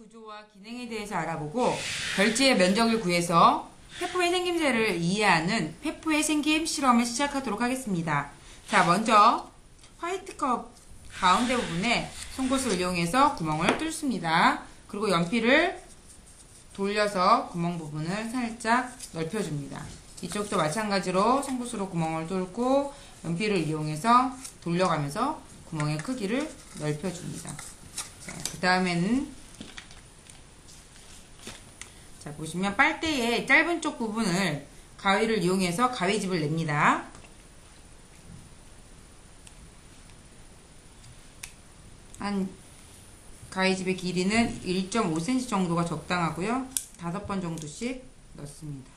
구조와 기능에 대해서 알아보고 별지의 면적을 구해서 페포의 생김새를 이해하는 페포의 생김 실험을 시작하도록 하겠습니다. 자, 먼저 화이트컵 가운데 부분에 송곳을 이용해서 구멍을 뚫습니다. 그리고 연필을 돌려서 구멍 부분을 살짝 넓혀줍니다. 이쪽도 마찬가지로 송곳으로 구멍을 뚫고 연필을 이용해서 돌려가면서 구멍의 크기를 넓혀줍니다. 자, 그 다음에는 자, 보시면 빨대의 짧은 쪽 부분을 가위를 이용해서 가위집을 냅니다. 한 가위집의 길이는 1.5cm 정도가 적당하고요. 다섯 번 정도씩 넣습니다.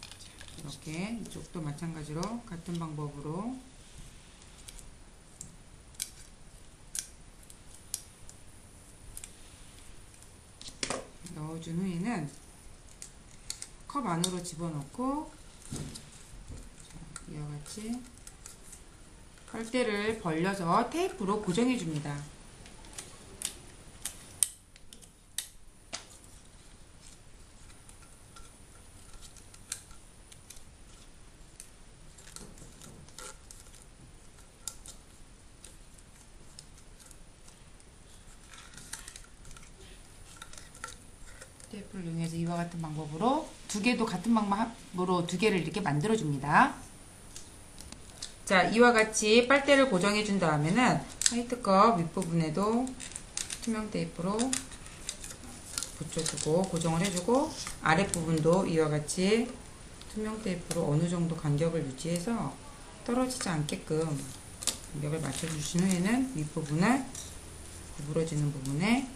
자, 이렇게 이쪽도 마찬가지로 같은 방법으로 넣어준 후에는 컵 안으로 집어넣고 자, 이와 같이 빨대를 벌려서 테이프로 고정해 줍니다. 테이프를 이용해서 이와 같은 방법으로 두 개도 같은 방법으로 두 개를 이렇게 만들어 줍니다. 자, 이와 같이 빨대를 고정해 준 다음에는 화이트컵 윗부분에도 투명 테이프로 붙여주고 고정을 해주고 아랫부분도 이와 같이 투명 테이프로 어느 정도 간격을 유지해서 떨어지지 않게끔 간격을 맞춰주신 후에는 윗부분을 구부러지는 부분에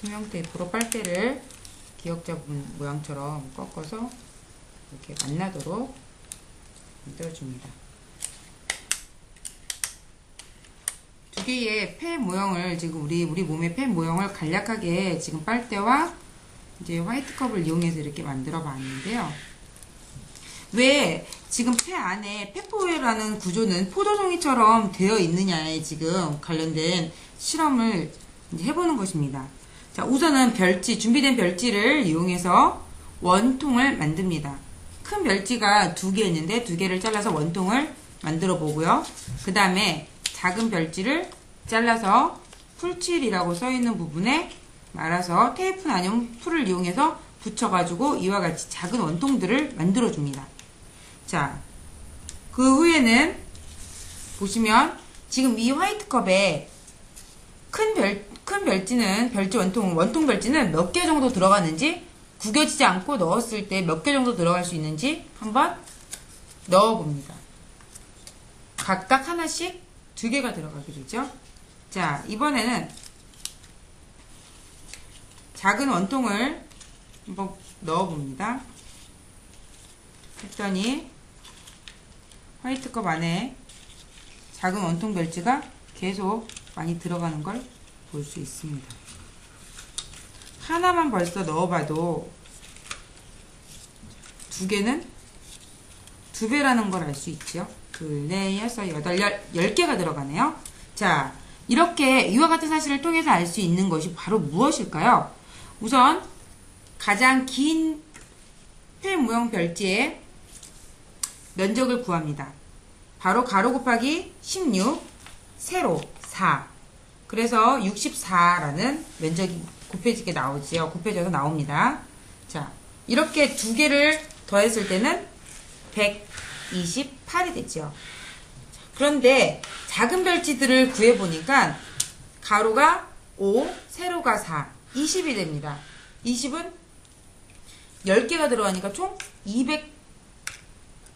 투명 테이프로 빨대를 기역자 부분 모양처럼 꺾어서 이렇게 만나도록 만들어줍니다. 두 개의 펜 모형을 지금 우리 우리 몸의 펜 모형을 간략하게 지금 빨대와 이제 화이트 컵을 이용해서 이렇게 만들어 봤는데요. 왜 지금 폐 안에 페포웨라는 구조는 포도송이처럼 되어 있느냐에 지금 관련된 실험을 해보는 것입니다. 자, 우선은 별지, 준비된 별지를 이용해서 원통을 만듭니다. 큰 별지가 두 개 있는데 두 개를 잘라서 원통을 만들어 보고요. 그 다음에 작은 별지를 잘라서 풀칠이라고 써 있는 부분에 말아서 테이프나 아니면 풀을 이용해서 붙여가지고 이와 같이 작은 원통들을 만들어 줍니다. 자, 그 후에는 보시면 지금 이 화이트컵에 큰 별, 큰 별지는 별지 원통, 원통 별지는 몇 개 정도 들어가는지 구겨지지 않고 넣었을 때 몇 개 정도 들어갈 수 있는지 한번 넣어봅니다. 각각 하나씩 두 개가 들어가게 되죠. 자, 이번에는 작은 원통을 한번 넣어봅니다. 했더니 화이트컵 안에 작은 원통 별지가 계속 많이 들어가는 걸 볼 수 있습니다. 하나만 벌써 넣어봐도 두 개는 두 배라는 걸 알 수 있죠. 둘, 넷, 여섯, 여덟, 열, 열 개가 들어가네요. 자, 이렇게 이와 같은 사실을 통해서 알 수 있는 것이 바로 무엇일까요? 우선 가장 긴펜 모형 별지의 면적을 구합니다. 바로 가로 곱하기 16, 세로 4. 그래서 64라는 면적이 곱해지게 나오지요. 곱해져서 나옵니다. 자, 이렇게 두 개를 더했을 때는 128이 되죠. 그런데 작은 별지들을 구해보니까 가로가 5, 세로가 4, 20이 됩니다. 20은 10개가 들어가니까 총 200,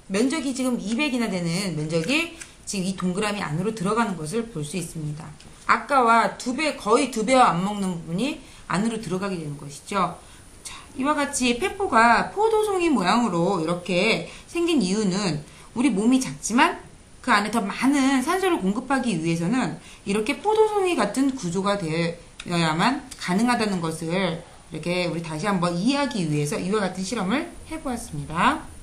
면적이 지금 200이나 되는 면적이 지금 이 동그라미 안으로 들어가는 것을 볼 수 있습니다. 아까와 두 배, 거의 두 배와 안 먹는 부분이 안으로 들어가게 되는 것이죠. 자, 이와 같이 페포가 포도송이 모양으로 이렇게 생긴 이유는 우리 몸이 작지만 그 안에 더 많은 산소를 공급하기 위해서는 이렇게 포도송이 같은 구조가 되어야만 가능하다는 것을 이렇게 우리 다시 한번 이해하기 위해서 이와 같은 실험을 해보았습니다.